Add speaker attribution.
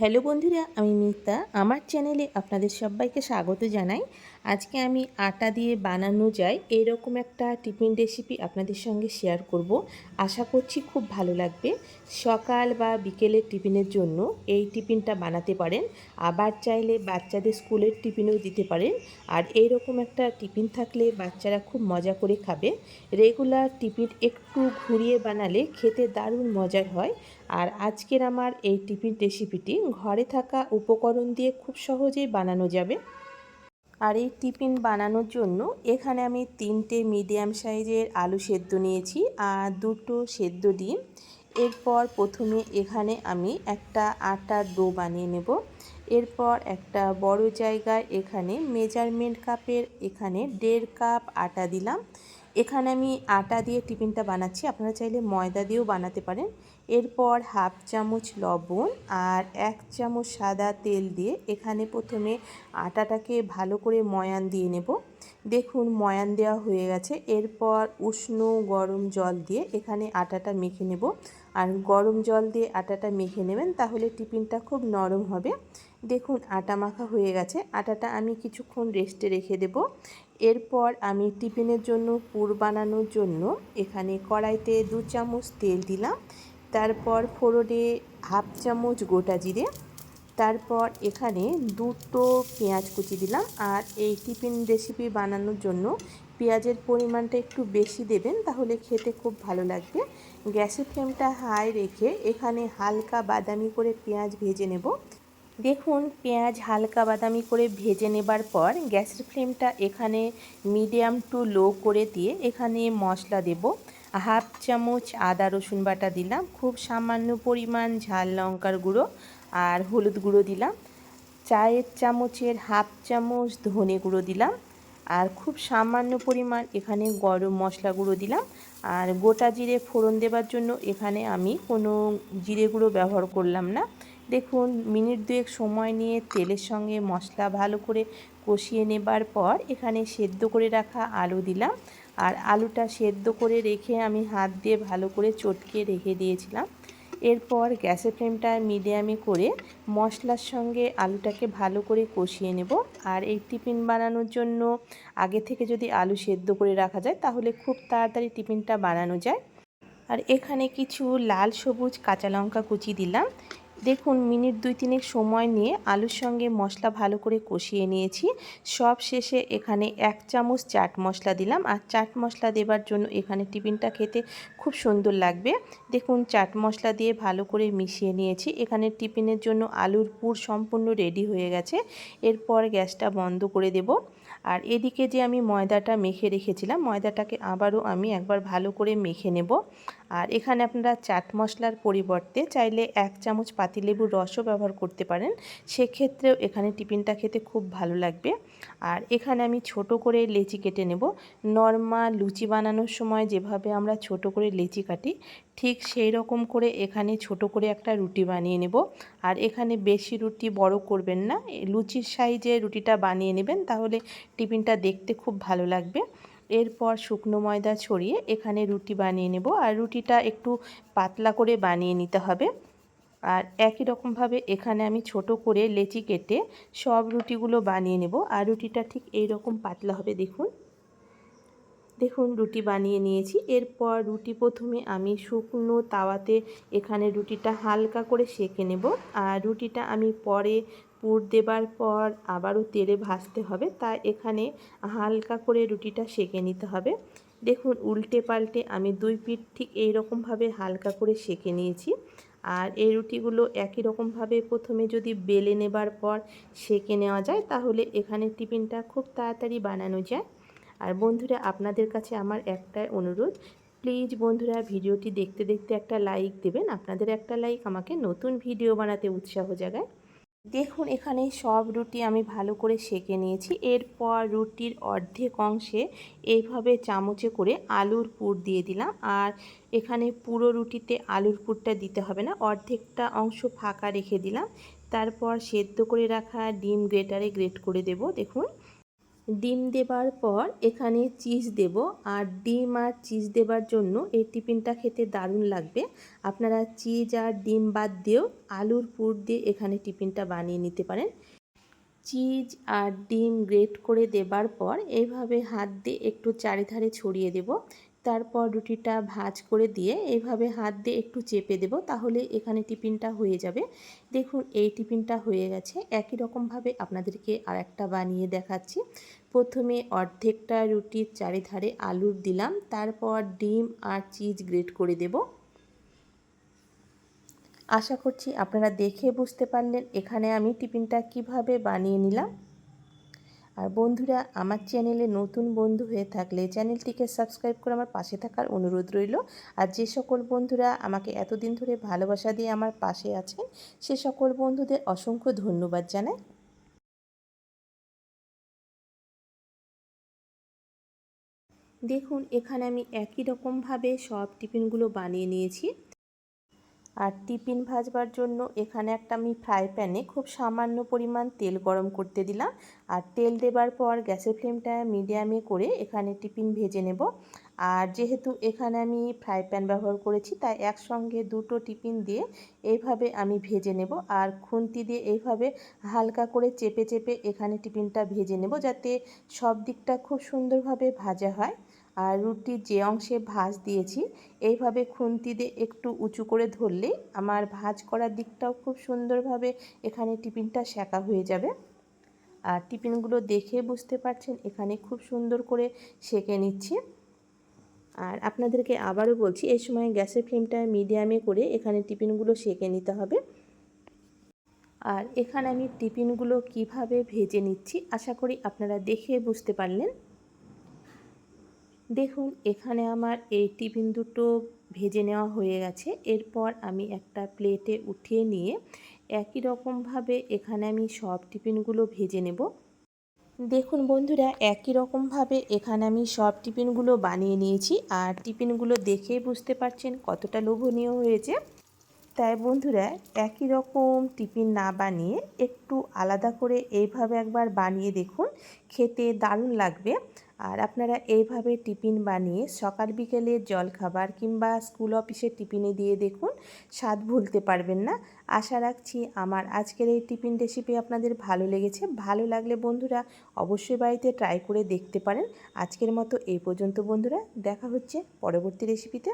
Speaker 1: Hello বন্ধুরা, আমি মিতা। আমার চ্যানেলে আপনাদের সবাইকে স্বাগত জানাই। আজকে আমি আটা দিয়ে বানানো যায় এরকম একটা টিফিন রেসিপি আপনাদের সঙ্গে শেয়ার করব। আশা করছি খুব ভালো লাগবে। সকাল বা বিকেলের টিফিনের জন্য এই টিফিনটা বানাতে পারেন। আবার চাইলে বাচ্চাদের স্কুলের টিফিনেও দিতে পারেন। আর এইরকম একটা টিফিন থাকলে বাচ্চারা খুব মজা করে খাবে। রেগুলার টিফিন একটু ঘুরিয়ে বানালে খেতে দারুণ মজার হয়। আর আজকের আমার এই টিফিন রেসিপিটি ঘরে থাকা উপকরণ দিয়ে খুব সহজেই বানানো যাবে। আর এই টিফিন বানানোর জন্য এখানে আমি তিনটে মিডিয়াম সাইজের আলু সেদ্ধ নিয়েছি আর দুটো সেদ্ধ ডিম। এরপর প্রথমে এখানে আমি একটা আটার ডো বানিয়ে নেব। এরপর একটা বড় জায়গায় এখানে মেজারমেন্ট কাপের এখানে দেড় কাপ আটা দিলাম। এখানে আমি আটা দিয়ে টিফিনটা বানাচ্ছি। আপনারা চাইলে ময়দা দিয়েও বানাতে পারেন। এরপর হাফ চামচ লবণ আর এক চামচ সাদা তেল দিয়ে এখানে প্রথমে আটাটাকে ভালো করে ময়ান দিয়ে নেব। দেখুন ময়ান দেওয়া হয়ে গেছে। এরপর উষ্ণ গরম জল দিয়ে এখানে আটাটা মেখে নেব। আর গরম জল দিয়ে আটাটা মেখে নেবেন তাহলে টিফিনটা খুব নরম হবে। দেখুন আটা মাখা হয়ে গেছে। আটাটা আমি কিছুক্ষণ রেস্টে রেখে দেব। এরপর আমি টিফিনের জন্য পুর বানানোর জন্য এখানে কড়াইতে দু চামচ তেল দিলাম। তারপর ফোড়নে হাফ চামচ গোটা জিরে, তারপর এখানে দুটো পেঁয়াজ কুচি দিলাম। আর এই টিফিন রেসিপি বানানোর জন্য পেঁয়াজের পরিমাণটা একটু বেশি দেবেন, তাহলে খেতে খুব ভালো লাগবে। গ্যাসের ফ্লেমটা হাই রেখে এখানে হালকা বাদামি করে পেঁয়াজ ভেজে নেব। দেখুন, পেঁয়াজ হালকা বাদামি করে ভেজে নেবার পর গ্যাসের ফ্লেমটা এখানে মিডিয়াম টু লো করে দিয়ে এখানে মশলা দেব। হাফ চামচ আদা, রসুন বাটা দিলাম। খুব সামান্য পরিমাণ ঝাল লঙ্কার গুঁড়ো আর হলুদ গুঁড়ো দিলাম। চায়ের চামচের হাফ চামচ ধনে গুঁড়ো দিলাম। আর খুব সামান্য পরিমাণ এখানে গরম মশলা গুঁড়ো দিলাম। আর গোটা জিরে ফোড়ন দেবার জন্য এখানে আমি কোনো জিরে গুঁড়ো ব্যবহার করলাম না। দেখুন, মিনিট দুয়েক সময় নিয়ে তেলের সঙ্গে মশলা ভালো করে কষিয়ে নেবার পর এখানে সেদ্ধ করে রাখা আলু দিলাম। আর আলুটা সেদ্ধ করে রেখে আমি হাত দিয়ে ভালো করে চটকে রেখে দিয়েছিলাম। এরপর গ্যাসের ফ্লেমটা মিডিয়ামে করে মশলার সঙ্গে আলুটাকে ভালো করে কষিয়ে নেব। আর এই টিফিন বানানোর জন্য আগে থেকে যদি আলু সেদ্ধ করে রাখা যায়, তাহলে খুব তাড়াতাড়ি টিফিনটা বানানো যায়। আর এখানে কিছু লাল সবুজ কাঁচা লঙ্কা কুচি দিলাম। দেখুন, মিনিট দুই তিনেক সময় নিয়ে আলুর সঙ্গে মশলা ভালো করে কষিয়ে নিয়েছি। সব শেষে এখানে এক চামচ চাট মশলা দিলাম। আর চাট মশলা দেবার জন্য এখানে টিফিনটা খেতে খুব সুন্দর লাগবে। দেখুন, চাট মশলা দিয়ে ভালো করে মিশিয়ে নিয়েছি। এখানে টিফিনের জন্য আলুর পুর সম্পূর্ণ রেডি হয়ে গেছে। এরপর গ্যাসটা বন্ধ করে দেব। আর এদিকে যে আমি ময়দাটা মেখে রেখেছিলাম, ময়দাটাকে আবারও আমি একবার ভালো করে মেখে নেব। আর এখানে আপনারা চাট মশলার পরিবর্তে চাইলে এক চামচ পাতিলেবুর রসও ব্যবহার করতে পারেন। সেক্ষেত্রেও এখানে টিফিনটা খেতে খুব ভালো লাগবে। আর এখানে আমি ছোট করে লেচি কেটে নেব। নর্মাল লুচি বানানোর সময় যেভাবে আমরা ছোট করে লেচি কাটি, ঠিক সেই রকম করে এখানে ছোট করে একটা রুটি বানিয়ে নেব। আর এখানে বেশি রুটি বড় করবেন না। লুচির সাইজে রুটিটা বানিয়ে নেবেন, তাহলে টিফিনটা দেখতে খুব ভালো লাগবে। এরপর শুকনো ময়দা ছড়িয়ে এখানে রুটি বানিয়ে নেব। আর রুটিটা একটু পাতলা করে বানিয়ে নিতে হবে। আর একই রকমভাবে এখানে আমি ছোট করে লেচি কেটে সব রুটিগুলো বানিয়ে নেব। আর রুটিটা ঠিক এই রকম পাতলা হবে, দেখুন। দেখুন, রুটি বানিয়ে নিয়েছি। এরপর রুটি প্রথমে আমি শুকনো তাওয়াতে এখানে রুটিটা হালকা করে সেঁকে নেব। আর রুটিটা আমি পরে পুর দেবার পর আবারও তেলে ভাজতে হবে। তাই এখানে হালকা করে রুটিটা সেঁকে নিতে হবে। দেখুন, উল্টে পাল্টে আমি দুই পিঠ ঠিক এইরকমভাবে হালকা করে সেঁকে নিয়েছি। আর এই রুটিগুলো একই রকমভাবে প্রথমে যদি বেলে নেবার পর সেঁকে নেওয়া যায়, তাহলে এখানে টিফিনটা খুব তাড়াতাড়ি বানানো যায়। আর বন্ধুরা, আপনাদের কাছে আমার একটাই অনুরোধ, প্লিজ বন্ধুরা, ভিডিওটি দেখতে দেখতে একটা লাইক দেবেন। আপনাদের একটা লাইক আমাকে নতুন ভিডিও বানাতে উৎসাহ জাগায়। দেখুন, এখানে সব রুটি আমি ভালো করে সেঁকে নিয়েছি। এরপর রুটির অর্ধেক অংশে এইভাবে চামচে করে আলুর পুর দিয়ে দিলাম। আর এখানে পুরো রুটিতে আলুর পুরটা দিতে হবে না, অর্ধেকটা অংশ ফাঁকা রেখে দিলাম। তারপর সেদ্ধ করে রাখা ডিম গ্রেটারে গ্রেট করে দেব, দেখুন। ডিম দেবার পর এখানে চিজ দেব। আর ডিম আর চিজ দেবার জন্য এই টিফিনটা খেতে দারুণ লাগবে। আপনারা চিজ আর ডিম বাদ দিয়েও আলুর পুর দিয়ে এখানে টিফিনটা বানিয়ে নিতে পারেন। চিজ আর ডিম গ্রেট করে দেবার পর এইভাবে হাত দিয়ে একটু চারিধারে ছড়িয়ে দেব। তারপর রুটিটা ভাজ করে দিয়ে এইভাবে হাত দিয়ে একটু চেপে দেব, তাহলে এখানে টিফিনটা হয়ে যাবে। দেখুন, এই টিফিনটা হয়ে গেছে। একই রকমভাবে আপনাদেরকে আর একটা বানিয়ে দেখাচ্ছি। প্রথমে অর্ধেকটা রুটির চারিধারে আলুর দিলাম, তারপর ডিম আর চিজ গ্রেট করে দেবো। আশা করছি আপনারা দেখে বুঝতে পারলেন এখানে আমি টিফিনটা কীভাবে বানিয়ে নিলাম। আর বন্ধুরা, আমার চ্যানেলে নতুন বন্ধু হয়ে থাকলে চ্যানেলটিকে সাবস্ক্রাইব করে আমার পাশে থাকার অনুরোধ রইল। আর যে সকল বন্ধুরা আমাকে এতদিন ধরে ভালোবাসা দিয়ে আমার পাশে আছেন, সে সকল বন্ধুদের অসংখ্য ধন্যবাদ জানাই। দেখুন, এখানে আমি একই রকমভাবে সব টিফিনগুলো বানিয়ে নিয়েছি। আর টিফিন ভাজবার জন্য এখানে একটা আমি ফ্রাই প্যানে খুব সামান্য পরিমাণ তেল গরম করতে দিলাম। আর তেল দেবার পর গ্যাসের ফ্লেমটা মিডিয়ামে করে এখানে টিফিন ভেজে নেব। আর যেহেতু এখানে আমি ফ্রাই প্যান ব্যবহার করেছি, তাই একসঙ্গে দুটো টিফিন দিয়ে এইভাবে আমি ভেজে নেব। আর খুন্তি দিয়ে এইভাবে হালকা করে চেপে চেপে এখানে টিফিনটা ভেজে নেব যাতে সব দিকটা খুব সুন্দরভাবে ভাজা হয়। আর রুটির যে অংশে ভাঁজ দিয়েছি, এইভাবে খুন্তি দিয়ে একটু উঁচু করে ধরলেই আমার ভাঁজ করার দিকটাও খুব সুন্দরভাবে এখানে টিফিনটা শেখা হয়ে যাবে। আর টিফিনগুলো দেখে বুঝতে পারছেন, এখানে খুব সুন্দর করে সেঁকে নিচ্ছি। আর আপনাদেরকে আবারও বলছি, এই সময় গ্যাসের ফ্লেমটা মিডিয়ামে করে এখানে টিফিনগুলো সেঁকে নিতে হবে। আর এখানে আমি টিফিনগুলো কীভাবে ভেজে নিচ্ছি, আশা করি আপনারা দেখে বুঝতে পারলেন। দেখুন, এখানে আমার এই টিফিন দুটো ভেজে নেওয়া হয়ে গেছে। এরপর আমি একটা প্লেটে উঠিয়ে নিয়ে একই রকমভাবে এখানে আমি সব টিফিনগুলো ভেজে নেব। দেখুন বন্ধুরা, একই রকমভাবে এখানে আমি সব টিফিনগুলো বানিয়ে নিয়েছি। আর টিফিনগুলো দেখেই বুঝতে পারছেন কতটা লোভনীয় হয়েছে। তাই বন্ধুরা, একই রকম টিফিন না বানিয়ে একটু আলাদা করে এইভাবে একবার বানিয়ে দেখুন। খেতে দারুণ লাগবে। আর আপনারা এইভাবে টিফিন বানিয়ে সকাল বিকেলে জল খাবার কিংবা স্কুল অফিসের টিফিনে দিয়ে দেখুন, স্বাদ ভুলতে পারবেন না। আশা রাখছি আমার আজকের এই টিফিন রেসিপি আপনাদের ভালো লেগেছে। ভালো লাগলে বন্ধুরা অবশ্যই বাড়িতে ট্রাই করে দেখতে পারেন। আজকের মতো এই পর্যন্ত বন্ধুরা, দেখা হচ্ছে পরবর্তী রেসিপিতে।